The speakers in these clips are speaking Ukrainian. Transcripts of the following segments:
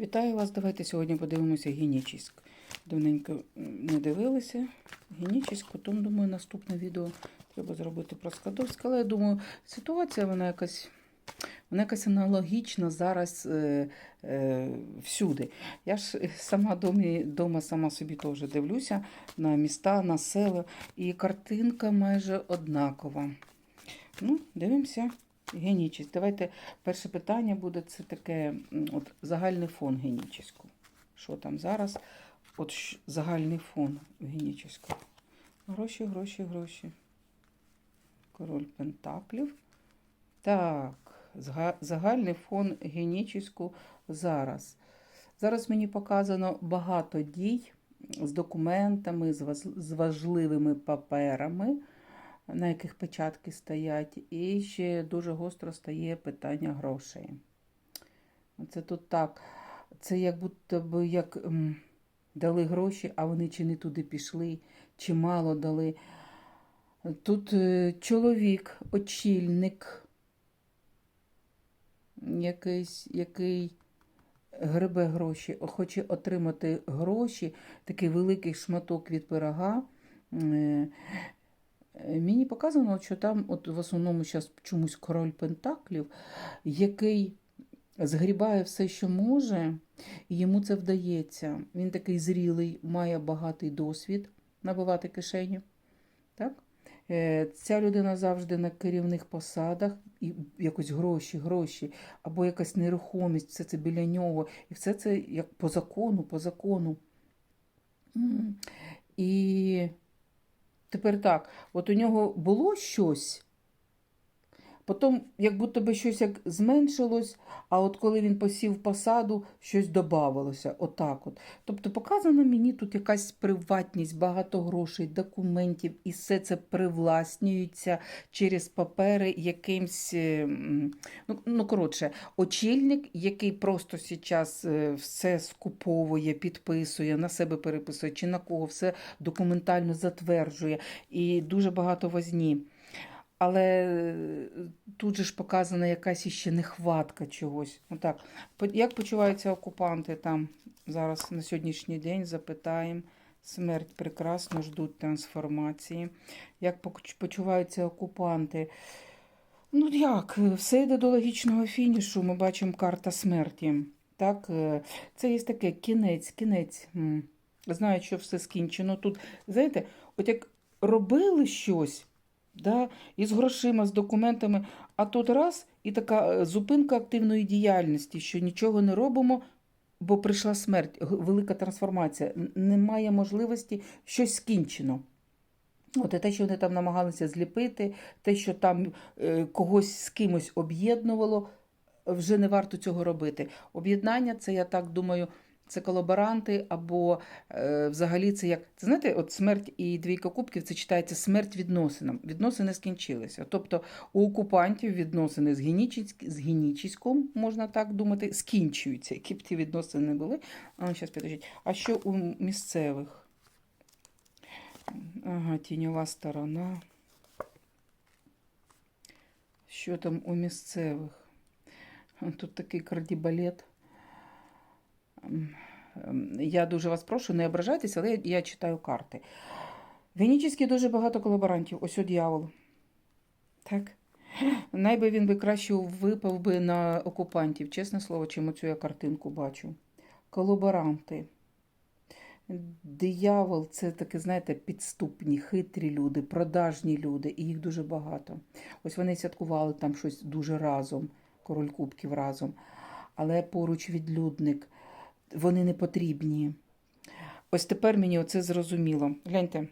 Вітаю вас. Давайте сьогодні подивимося генічіськ. Давненько не дивилися. Генічіськ, потім, думаю, наступне відео треба зробити про Скадовське. Але я думаю, ситуація вона якась. Вона якась аналогічна зараз е, е, всюди. Я ж сама домі, дома сама собі теж дивлюся на міста, на села, і картинка майже однакова. Ну, дивимося. Генічість. Давайте перше питання буде це таке от, загальний фон генічіського. Що там зараз? От загальний фон генічіського. Гроші, гроші, гроші. Король Пентаклів. Так, загальний фон генічіську зараз. Зараз мені показано багато дій з документами, з важливими паперами на яких печатки стоять, і ще дуже гостро стає питання грошей. Це тут так. Це як будто би як дали гроші, а вони чи не туди пішли, чи мало дали. Тут е, чоловік, очільник, якийсь, який гребе гроші, хоче отримати гроші, такий великий шматок від пирога. Показано, що там, от в основному зараз чомусь король Пентаклів, який згрібає все, що може, і йому це вдається. Він такий зрілий, має багатий досвід набивати кишеню. Так? Е, Ця людина завжди на керівних посадах, і якось гроші, гроші, або якась нерухомість, все це біля нього. І все це як по закону, по закону. І Тепер так, от у нього було щось, потім, як будто би щось як зменшилось, а от коли він посів посаду, щось додавалося. Отак от. Тобто показано мені тут якась приватність, багато грошей, документів, і все це привласнюється через папери якимсь. е, Ну, ну коротше, очільник, який просто зараз е, все скуповує, підписує, на себе переписує, чи на кого все документально затверджує, і дуже багато возні. Але е, тут же ж показана якась іще нехватка чогось. Отак. Як почуваються окупанти там зараз на сьогоднішній день? Запитаємо. Смерть прекрасно, ждуть трансформації. Як почуваються окупанти? Ну як, все йде до логічного фінішу. Ми бачимо карта смерті. Так, е, це є таке кінець, кінець. М. Знають, що все скінчено. Тут, знаєте, от як робили щось, да, і з грошима, з документами, а тут раз і така е, зупинка активної діяльності, що нічого не робимо, бо прийшла смерть, велика трансформація. Немає можливості щось скінчено. От і те, що вони там намагалися зліпити, те, що там е, когось з кимось об'єднувало, вже не варто цього робити. Об'єднання це, я так думаю, це колаборанти, або е, взагалі це як. Це знаєте, от смерть і двійка кубків це читається смерть відносинам. Відносини скінчилися. Тобто у окупантів відносини з, генічіськ, з генічіськом, можна так думати, скінчуються, які б ті відносини не були. А, зараз підождіть. А що у місцевих? Ага, тіньова сторона. Що там у місцевих? Тут такий кардібалет. Я дуже вас прошу, не ображайтеся, але я, читаю карти. В дуже багато колаборантів. Ось о дьявол. Так? Найби він би краще випав би на окупантів, чесне слово, чим оцю я картинку бачу. Колаборанти. Диявол це таке, знаєте, підступні, хитрі люди, продажні люди, і їх дуже багато. Ось вони святкували там щось дуже разом, король кубків разом. Але поруч відлюдник, вони не потрібні. Ось тепер мені оце зрозуміло. Гляньте.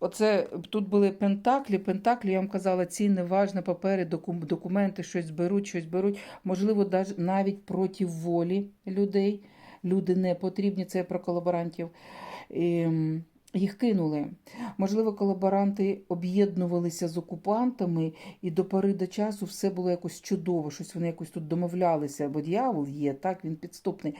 Оце тут були пентаклі. Пентаклі, я вам казала, ці неважно папери, документи, щось беруть, щось беруть. Можливо, навіть проти волі людей. Люди не потрібні, це про колаборантів. І, м, їх кинули. Можливо, колаборанти об'єднувалися з окупантами, і до пори до часу все було якось чудово, щось вони якось тут домовлялися, бо дьявол є, так, він підступний.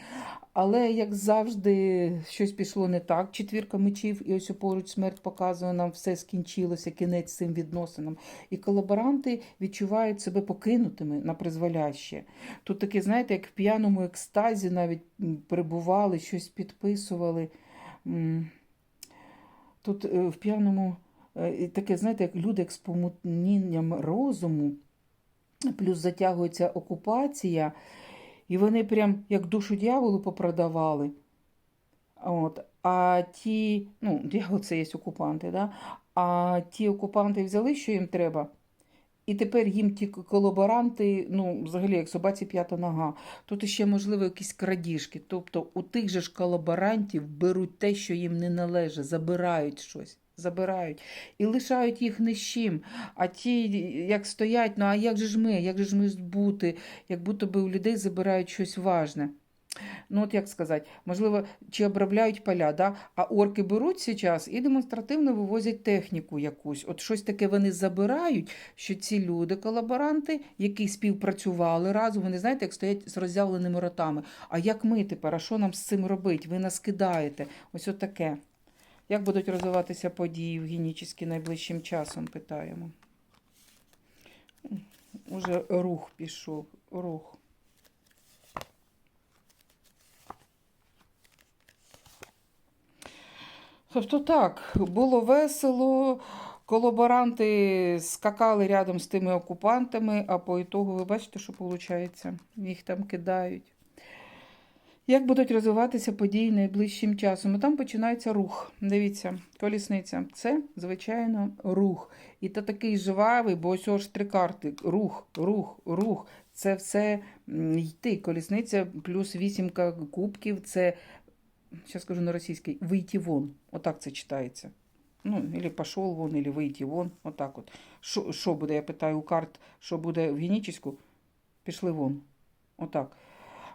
Але, як завжди, щось пішло не так. Четвірка мечів, і ось поруч смерть показує нам, все скінчилося, кінець цим відносинам. І колаборанти відчувають себе покинутими на призволяще. Тут таке, знаєте, як в п'яному екстазі навіть м, перебували, щось підписували. Тут е, в п'яному е, таке, знаєте, як люди як з помутнінням розуму, плюс затягується окупація, і вони прям як душу дьяволу попродавали. От. А ті, ну, дьявол це є окупанти, да? а ті окупанти взяли, що їм треба. І тепер їм ті колаборанти, ну, взагалі, як собаці п'ята нога. Тут ще, можливо, якісь крадіжки. Тобто у тих же ж колаборантів беруть те, що їм не належить, забирають щось. Забирають і лишають їх не з чим. А ті, як стоять, ну а як же ж ми, як же ж ми бути, як будто би у людей забирають щось важне. Ну, от як сказати, можливо, чи обробляють поля, да? а орки беруть зараз і демонстративно вивозять техніку якусь. От щось таке вони забирають, що ці люди, колаборанти, які співпрацювали разом, вони знаєте, як стоять з роззявленими ротами. А як ми тепер? А що нам з цим робити? Ви нас кидаєте. Ось от таке. Як будуть розвиватися події в генічні найближчим часом, питаємо. Уже рух пішов, рух. Тобто так, було весело, колаборанти скакали рядом з тими окупантами, а по ітогу ви бачите, що виходить? Їх там кидають. Як будуть розвиватися події найближчим часом? І там починається рух. Дивіться, колісниця. Це, звичайно, рух. І то такий живавий, бо ось ось три карти. Рух, рух, рух. Це все йти. Колісниця плюс вісімка кубків. Це сейчас скажу на російській, вийти вон. Отак це читається. Ну, или пошел вон, или вийти вон. Отак от. Що, буде, я питаю у карт, що буде в генічеську? Пішли вон. Отак.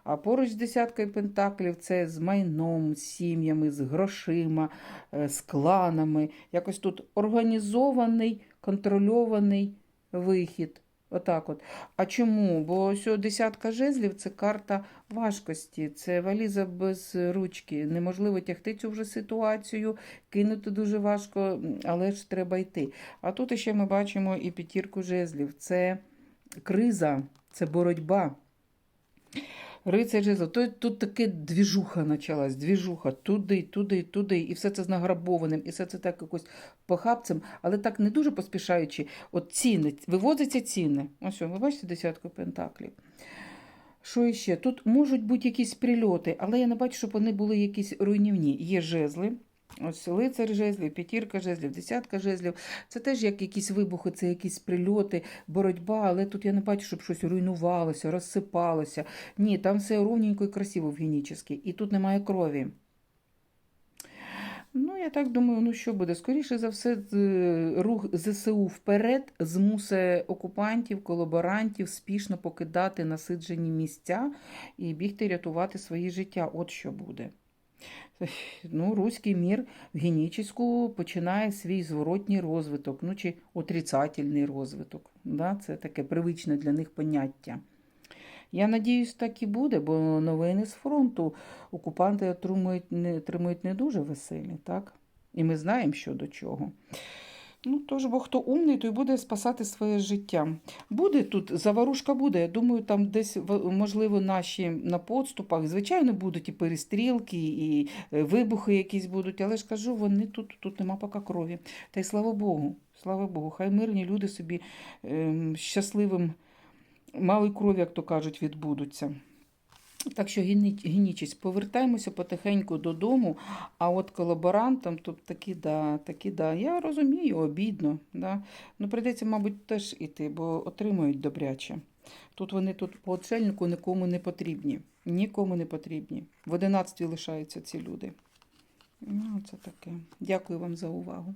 А поруч з десяткою пентаклів це з майном, з сім'ями, з грошима, з кланами. Якось тут організований, контрольований вихід. Отак от. А чому? Бо ось десятка жезлів це карта важкості, це валіза без ручки. Неможливо тягти цю вже ситуацію, кинути дуже важко, але ж треба йти. А тут ще ми бачимо і п'ятірку жезлів. Це криза, це боротьба. Рицар жезлів. Тут, таке двіжуха почалась, двіжуха, туди, туди, туди, і все це з награбованим, і все це так якось похабцем, але так не дуже поспішаючи. От ціни, вивозяться ціни. Ось, ви бачите десятку пентаклів. Що іще? Тут можуть бути якісь прильоти, але я не бачу, щоб вони були якісь руйнівні. Є жезли. Ось лицар жезлів, п'ятірка жезлів, десятка жезлів. Це теж як якісь вибухи, це якісь прильоти, боротьба, але тут я не бачу, щоб щось руйнувалося, розсипалося. Ні, там все ровненько і красиво в генічески. І тут немає крові. Ну, я так думаю, ну що буде? Скоріше за все, рух ЗСУ вперед змусить окупантів, колаборантів спішно покидати насиджені місця і бігти рятувати свої життя. От що буде. Ну, Руський мір в генічеську починає свій зворотній розвиток, ну чи отрицательний розвиток. Да? Це таке привичне для них поняття. Я надіюсь, так і буде, бо новини з фронту окупанти отримують не, отримують не дуже веселі, так? І ми знаємо, що до чого. Ну, тож, бо хто умний, той буде спасати своє життя. Буде тут, заварушка буде. Я думаю, там десь, можливо, наші на подступах, звичайно, будуть і перестрілки, і е, вибухи якісь будуть, але ж кажу, вони тут, тут нема поки крові. Та й слава Богу, слава Богу, хай мирні люди собі ем, щасливим, малої крові, як то кажуть, відбудуться. Так що генічість, повертаємося потихеньку додому, а от колаборантам тут такі да, такі да. Я розумію, обідно. Да. Ну, прийдеться, мабуть, теж іти, бо отримують добряче. Тут вони тут по отшельнику нікому не потрібні. Нікому не потрібні. В одинадцятві лишаються ці люди. Ну, це таке. Дякую вам за увагу.